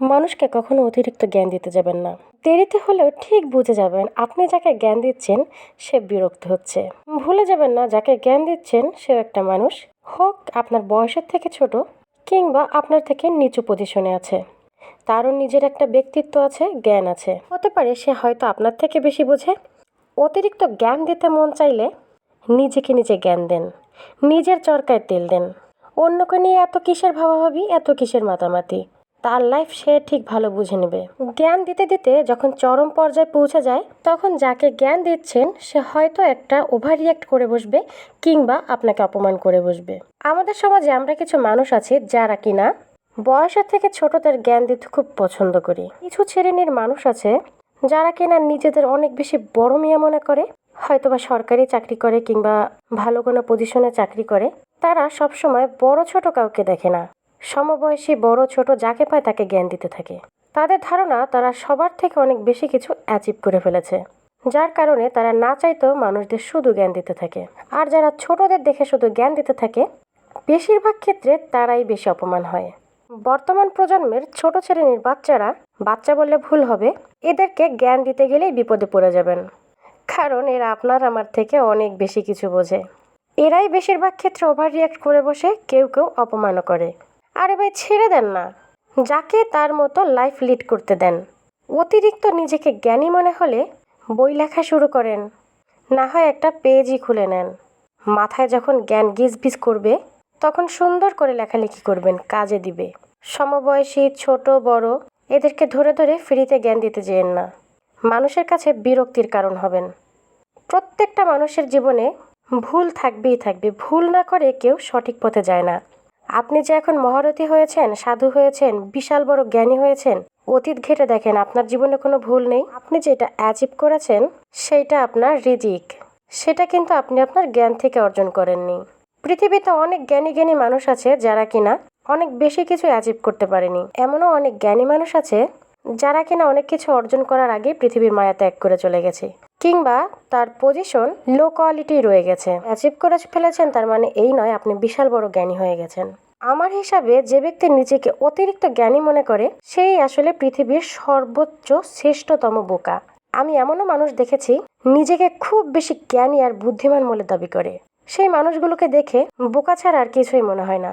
মানুষকে কখনো অতিরিক্ত জ্ঞান দিতে যাবেন না। দেরিতে হলেও ঠিক বুঝে যাবেন, আপনি যাকে জ্ঞান দিচ্ছেন, সে বিরক্ত হচ্ছে। ভুলে যাবেন না, যাকে জ্ঞান দিচ্ছেন সে একটা মানুষ। হোক আপনার বয়সের থেকে ছোট কিংবা আপনার থেকে নিচু পজিশনে আছে। তারও নিজের একটা ব্যক্তিত্ব আছে, জ্ঞান আছে। হতে পারে সে হয়তো আপনার থেকে বেশি বোঝে। অতিরিক্ত জ্ঞান দিতে মন চাইলে নিজেকে নিজে জ্ঞান দেন। নিজের চরকায় তেল দেন। অন্যকে নিয়ে এত কিসের ভাবাভাবি, এত কিসের মাতামাতি? তার লাইফ সে ঠিক ভালো বুঝে নেবে। জ্ঞান দিতে দিতে যখন চরম পর্যায়ে পৌঁছে যায়, তখন যাকে জ্ঞান দিচ্ছেন, সে হয়তো একটা ওভার রিয়াক্ট করে বসবে কিংবা আপনাকে অপমান করে বসবে। আমাদের সমাজে আমরা কিছু মানুষ আছি যারা কিনা বয়সের থেকে ছোটদের জ্ঞান দিতে খুব পছন্দ করি। কিছু শ্রেণির মানুষ আছে যারা কিনা নিজেদের অনেক বেশি বড় মেয়ে মনে করে, হয়তোবা সরকারি চাকরি করে কিংবা ভালো কোনো পজিশনে চাকরি করে। তারা সবসময় বড় ছোট কাউকে দেখে না। সমবয়সী বড় ছোট যাকে পায় তাকে জ্ঞান দিতে থাকে। তাদের ধারণা তারা সবার থেকে অনেক বেশি কিছু অ্যাচিভ করে ফেলেছে। যার কারণে তারা না চাইতেও মানুষদের শুধু জ্ঞান দিতে থাকে। আর যারা ছোটদের দেখে শুধু জ্ঞান দিতে থাকে, বেশিরভাগ ক্ষেত্রে তারাই বেশি অপমান হয়। বর্তমান প্রজন্মের ছোট শ্রেণির বাচ্চারা বাচ্চা বললে ভুল হবে, এদেরকে জ্ঞান দিতে গেলেই বিপদে পড়ে যাবেন। কারণ এরা আপনার আমার থেকে অনেক বেশি কিছু বোঝে। এরাই বেশিরভাগ ক্ষেত্রে ওভার রিয়াক্ট করে বসে, কেউ কেউ অপমানও করে। আরে ভাই, ছেড়ে দেন না। যাকে তার মতো লাইফ লিড করতে দেন। অতিরিক্ত নিজেকে জ্ঞানী মনে হলে বই লেখা শুরু করেন। না হয় একটা পেজই খুলে নেন। মাথায় যখন জ্ঞান গিজবিজ করবে, তখন সুন্দর করে লেখালেখি করবেন, কাজে দিবে। সমবয়সী, ছোট, বড়, এদেরকে ধরে ধরে ফ্রিতে জ্ঞান দিতে যেয়েন না। মানুষের কাছে বিরক্তির কারণ হবেন। প্রত্যেকটা মানুষের জীবনে ভুল থাকবেই থাকবে। ভুল না করে কেউ সঠিক পথে যায় না। আপনি যে এখন মহারথী হয়েছেন, সাধু হয়েছেন, বিশাল বড় জ্ঞানী হয়েছেন, অতীত ঘেটে দেখেন, আপনার জীবনে কোনো ভুল নেই। আপনি যেটা অ্যাচিভ করেছেন সেইটা আপনার রিজিক। সেটা কিন্তু আপনি আপনার জ্ঞান থেকে অর্জন করেননি। পৃথিবীতে অনেক জ্ঞানী জ্ঞানী মানুষ আছে, যারা কিনা অনেক বেশি কিছু অ্যাচিভ করতে পারেনি। এমনও অনেক জ্ঞানী মানুষ আছে, যারা কিনা অনেক কিছু অর্জন করার আগে পৃথিবীর মায়া ত্যাগ করে চলে গেছে, কিংবা তার পজিশন লো কোয়ালিটি রয়ে গেছে। অ্যাচিভ করে ফেলেছেন, তার মানে এই নয়, আপনি বিশাল বড় জ্ঞানী হয়ে গেছেন। আমার হিসাবে যে ব্যক্তি নিজেকে অতিরিক্ত জ্ঞানী মনে করে, সেই আসলে পৃথিবীর সর্বোচ্চ শ্রেষ্ঠতম বোকা। আমি এমনও মানুষ দেখেছি, নিজেকে খুব বেশি জ্ঞানী আর বুদ্ধিমান বলে দাবি করে। সেই মানুষগুলোকে দেখে বোকা ছাড়া আর কিছুই মনে হয় না।